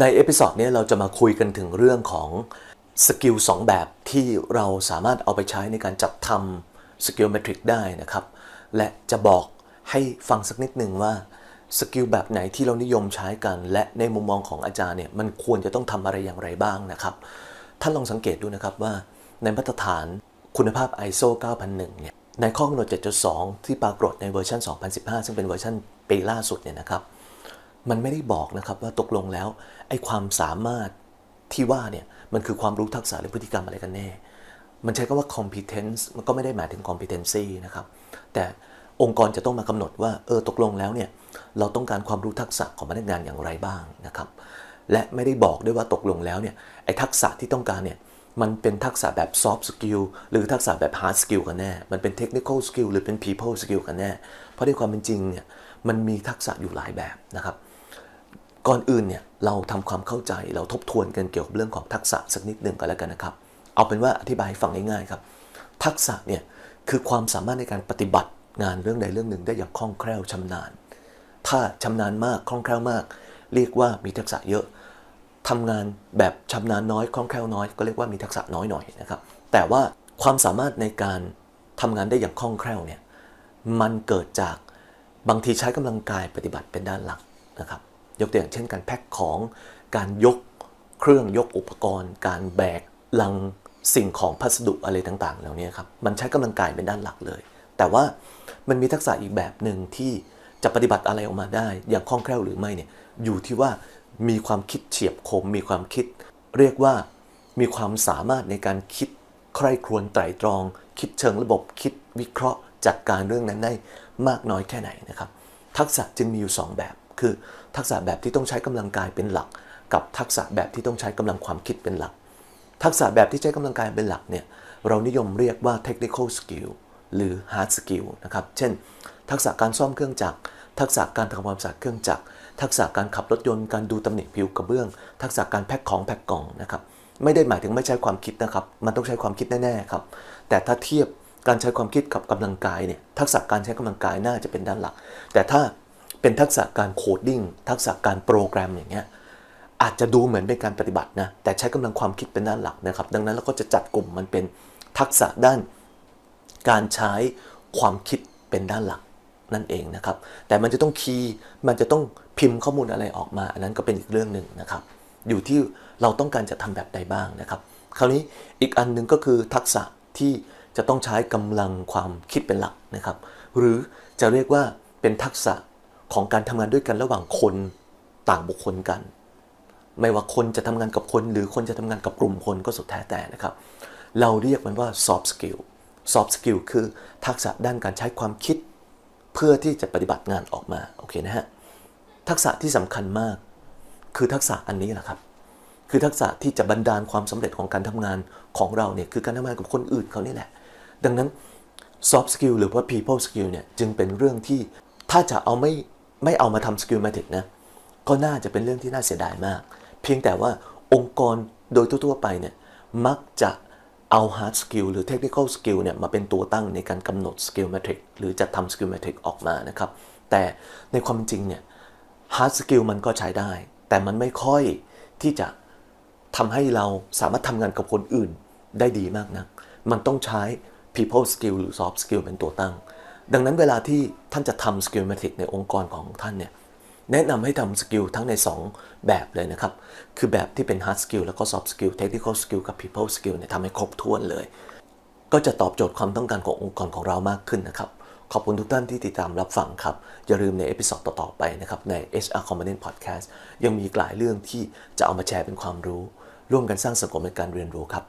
ในเอพิ o d ดนี้เราจะมาคุยกันถึงเรื่องของสกิล2แบบที่เราสามารถเอาไปใช้ในการจัดทำสกิลเมทริกได้นะครับ และจะบอกให้ฟังสักนิดหนึ่งว่าสกิลแบบไหนที่เรานิยมใช้กัน และในมุมมองของอาจารย์เนี่ยมันควรจะต้องทำอะไรอย่างไรบ้างนะครับท่านลองสังเกตดูนะครับว่าในมาตรฐานคุณภาพ ISO 9001 เนี่ยในข้อกำหนด 7.2 ที่ปรากฏในเวอร์ชัน2015 ซึ่งเป็นเวอร์ชันปีล่าสุดเนี่ยนะครับ มันไม่ได้บอกนะครับว่าตกลงแล้วไอ้ความสามารถที่ว่าเนี่ยมันคือความรู้ทักษะหรือพฤติกรรมอะไรกันแน่ มันใช้คำว่า competence มันก็ไม่ได้หมายถึง competency นะครับ แต่องค์กรจะต้องมากำหนดว่าเออตกลงแล้วเนี่ยเราต้องการความรู้ทักษะของพนักงานอย่างไรบ้างนะครับ และไม่ได้บอกด้วยว่าตกลงแล้วเนี่ยไอ้ทักษะที่ต้องการเนี่ยมันเป็นทักษะแบบ soft skill หรือทักษะแบบ hard skill กันแน่ มันเป็น technical skill หรือเป็น people skill กันแน่ เพราะในความเป็นจริงเนี่ยมันมีทักษะอยู่หลายแบบนะครับ ก่อนอื่นเนี่ยเราทำความเข้าใจเราทบทวนกันเกี่ยวกับเรื่องของทักษะสักนิดหนึ่งกันแล้วกันนะครับ เอาเป็นว่าอธิบายให้ฟังง่ายๆครับ ทักษะเนี่ยคือความสามารถในการปฏิบัติงานเรื่องใดเรื่องหนึ่งได้อย่างคล่องแคล่วชำนาญ ถ้าชำนาญมากคล่องแคล่วมาก เรียกว่ามีทักษะเยอะทำงานแบบชำนาญน้อยคล่องแคล่วน้อย ก็เรียกว่ามีทักษะน้อยหน่อยนะครับ แต่ว่าความสามารถในการทำงานได้อย่างคล่องแคล่วเนี่ยมันเกิดจากบางทีใช้กำลังกายปฏิบัติเป็นด้านหลักนะครับ ยกตัวอย่างเช่นการแพ็คของการยกเครื่องยกอุปกรณ์ การแบกลังสิ่งของพัสดุอะไรต่างๆ เหล่านี้ครับ มันใช้กำลังกายเป็นด้านหลักเลย แต่ว่ามันมีทักษะอีกแบบหนึ่งที่จะปฏิบัติอะไรออกมาได้ อย่างคล่องแคล่วหรือไม่เนี่ยอยู่ที่ว่ามีความคิดเฉียบคม มีความคิด เรียกว่ามีความสามารถในการคิดใคร่ครวญไตรตรอง คิดเชิงระบบคิดวิเคราะห์จัดการเรื่องนั้นได้มากน้อยแค่ไหนนะครับ ทักษะจึงมีอยู่ 2 แบบ คือทักษะแบบที่ต้องใช้กำลังกายเป็นหลัก กับทักษะแบบที่ต้องใช้กำลังความคิดเป็นหลัก ทักษะแบบที่ใช้กำลังกายเป็นหลักเนี่ยเรานิยมเรียกว่า technical skill หรือ hard skill นะครับ เช่น ทักษะการซ่อมเครื่องจักร ทักษะการทำความสะอาดเครื่องจักร ทักษะการขับรถยนต์ การดูตำหนิผิวกระเบื้อง ทักษะการแพ็คของแพ็คกล่องนะครับ ไม่ได้หมายถึงไม่ใช้ความคิดนะครับ มันต้องใช้ความคิดแน่ๆครับ แต่ถ้าเทียบการใช้ความคิดกับกำลังกายเนี่ย ทักษะการใช้กำลังกายน่าจะเป็นด้านหลัก แต่ถ้า เป็นทักษะการโคดดิ้งทักษะการโปรแกรมอย่างเงี้ยอาจจะดูเหมือนเป็นการปฏิบัตินะแต่ใช้กำลังความคิดเป็นด้านหลักนะครับ ดังนั้นเราก็จะจัดกลุ่มมันเป็นทักษะด้านการใช้ความคิดเป็นด้านหลักนั่นเองนะครับ แต่มันจะต้องคีย์มันจะต้องพิมพ์ข้อมูลอะไรออกมา อันนั้นก็เป็นอีกเรื่องหนึ่งนะครับ อยู่ที่เราต้องการจะทำแบบใดบ้างนะครับ คราวนี้อีกอันหนึ่งก็คือทักษะที่จะต้องใช้กำลังความคิดเป็นหลักนะครับ หรือจะเรียกว่าเป็นทักษะ ของการทำงานด้วยกันระหว่างคนต่างบุคคลกัน ไม่ว่าคนจะทำงานกับคน หรือคนจะทำงานกับกลุ่มคนก็สุดแท้แต่นะครับ เราเรียกมันว่า soft skill soft skill คือทักษะด้านการใช้ความคิด เพื่อที่จะปฏิบัติงานออกมาโอเคนะฮะทักษะที่สำคัญมาก คือทักษะอันนี้แหละครับ คือทักษะที่จะบรรดาลความสำเร็จของการทำงานของเราเนี่ยคือการทำงานกับคนอื่นเขานี่แหละ ดังนั้น soft skill หรือว่า people skill เนี่ยจึงเป็นเรื่องที่ถ้าจะเอาไม่ ไม่เอามาทำ skill matrix นะก็น่าจะเป็นเรื่องที่น่าเสียดายมาก เพียงแต่ว่าองค์กรโดยทั่วๆไปเนี่ยมักจะเอา hard skill หรือ technical skill เนี่ยมาเป็นตัวตั้งในการกำหนด skill matrix หรือจะทำ skill matrix ออกมานะครับ แต่ในความจริงเนี่ย hard skill มันก็ใช้ได้ แต่มันไม่ค่อยที่จะทำให้เราสามารถทำงานกับคนอื่นได้ดีมากนะัก มันต้องใช้ people skill หรือ soft skill เป็นตัวตั้ง ดังนั้นเวลาที่ท่านจะทำ skill matrix ในองค์กรของท่านเนี่ยแนะนำให้ทำสกิลทั้งใน 2 แบบเลยนะครับ คือแบบที่เป็น hard skill แล้วก็ soft skill technical skill กับ people skill เนี่ยทำให้ครบถ้วนเลย ก็จะตอบโจทย์ความต้องการขององค์กรของเรามากขึ้นนะครับ ขอบคุณทุกท่านที่ติดตามรับฟังครับ อย่าลืมในเอพิ o d ดต่อ ๆ ไปนะครับ ใน HR Component Podcast ยังมีหลายเรื่องที่จะเอามาแชร์เป็นความรู้ ร่วมกันสร้างสังคมในการเรียนรู้ครับ